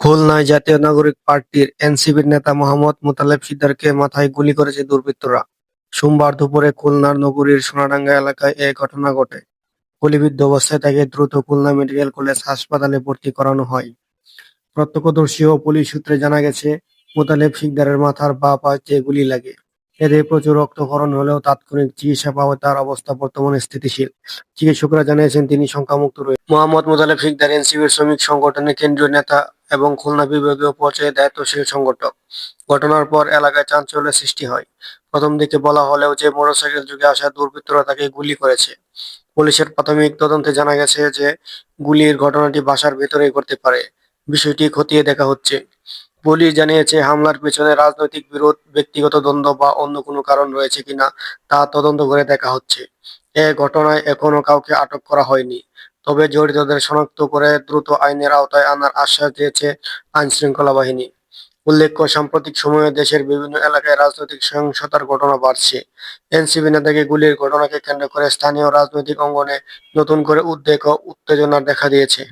খুলনায় জাতীয় নাগরিক পার্টির এনসিপির নেতা মোহাম্মদ মোতালেব সিকদারকে মাথায় গুলি করেছে দুর্বৃত্তরা। সোমবার দুপুরে খুলনার নগরীর সোনাডাঙ্গা এলাকায় এ ঘটনা ঘটে। গুলিবিদ্ধ অবস্থায় তাকে দ্রুত খুলনা মেডিকেল কলেজ হাসপাতালে ভর্তি করানো হয়। প্রত্যক্ষদর্শী ও পুলিশ সূত্রে জানা গেছে, মোতালেব সিকদারের মাথার বাঁ পাশে গুলি লাগে। এতে প্রচুর রক্তক্ষরণ হলেও তাৎক্ষণিক চিকিৎসা পাওয়ায় তার অবস্থা বর্তমানে স্থিতিশীল। চিকিৎসকরা জানিয়েছেন, তিনি সংখ্যামুক্ত রয়েছে মোহাম্মদ মোতালেব সিকদার এনসিপির শ্রমিক সংগঠনের কেন্দ্রীয় নেতা এবং খুলনা বিভাগীয় পর্যায়ে দায়িত্বশীল সংগঠক। ঘটনার পর এলাকায় চাঞ্চল্যের সৃষ্টি হয়। প্রথম দিকে বলা হলেও যে মোটরসাইকেল যুগে আসা দুর্বৃত্তরা তাকে গুলি করেছে। পুলিশের প্রাথমিক তদন্তে জানা গেছে যে গুলির ঘটনাটি বাসার ভেতরেই করতে পারে। বিষয়টি খতিয়ে দেখা হচ্ছে। পুলিশ জানিয়েছে, হামলার পেছনে রাজনৈতিক বিরোধ, ব্যক্তিগত দ্বন্দ্ব বা অন্য কোনো কারণ রয়েছে কিনা তা তদন্ত করে দেখা হচ্ছে। এ ঘটনায় এখনও কাউকে আটক করা হয়নি। তবে জড়িতদের শনাক্ত করে দ্রুত আইনের আওতায় আনার আশ্বাস দিয়েছে আইন শৃঙ্খলা বাহিনী। উল্লেখ্য, সাম্প্রতিক সময়ে দেশের বিভিন্ন এলাকায় রাজনৈতিক সহিংসতার ঘটনা বাড়ছে। এনসিবি নেতাকে গুলির ঘটনাকে কেন্দ্র করে স্থানীয় রাজনৈতিক অঙ্গনে নতুন করে উদ্বেগ ও উত্তেজনা দেখা দিয়েছে।